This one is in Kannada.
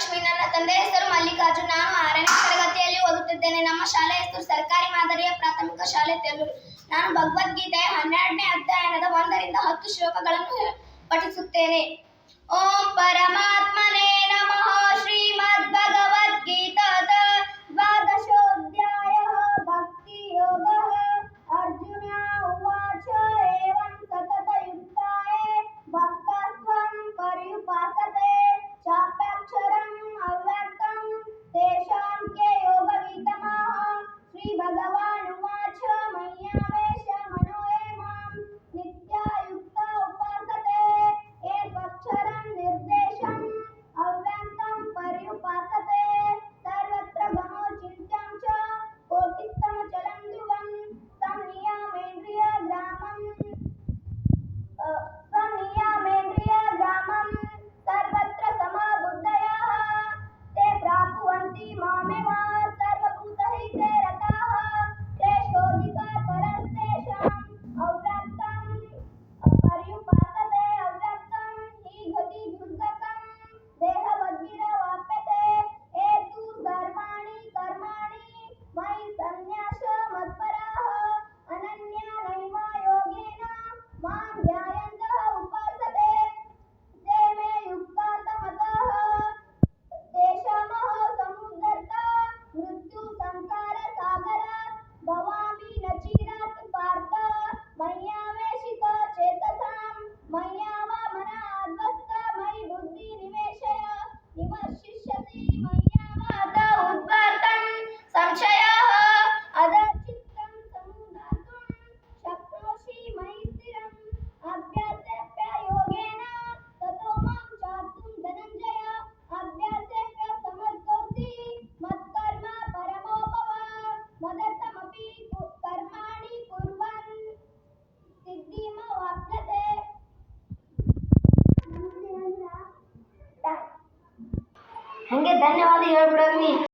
ಲಕ್ಷ್ಮಿ, ನನ್ನ ತಂದೆ ಹೆಸರು ಮಲ್ಲಿಕಾರ್ಜುನ್. ನಾನು ಆರನೇ ತರಗತಿಯಲ್ಲಿ ಓದುತ್ತಿದ್ದೇನೆ. ನಮ್ಮ ಶಾಲೆ ಹೆಸರು ಸರ್ಕಾರಿ ಮಾದರಿಯ ಪ್ರಾಥಮಿಕ ಶಾಲೆ ತೆಲೂರು ನಾನು ಭಗವದ್ಗೀತೆ ಹನ್ನೆರಡನೇ ಅಧ್ಯಾಯನದ ಒಂದರಿಂದ ಹತ್ತು ಶ್ಲೋಕಗಳನ್ನು ಪಠಿಸುತ್ತೇನೆ. ಓಂ ಪರಮಾತ್ಮನೇ हमें धन्यवाद हेबड़ी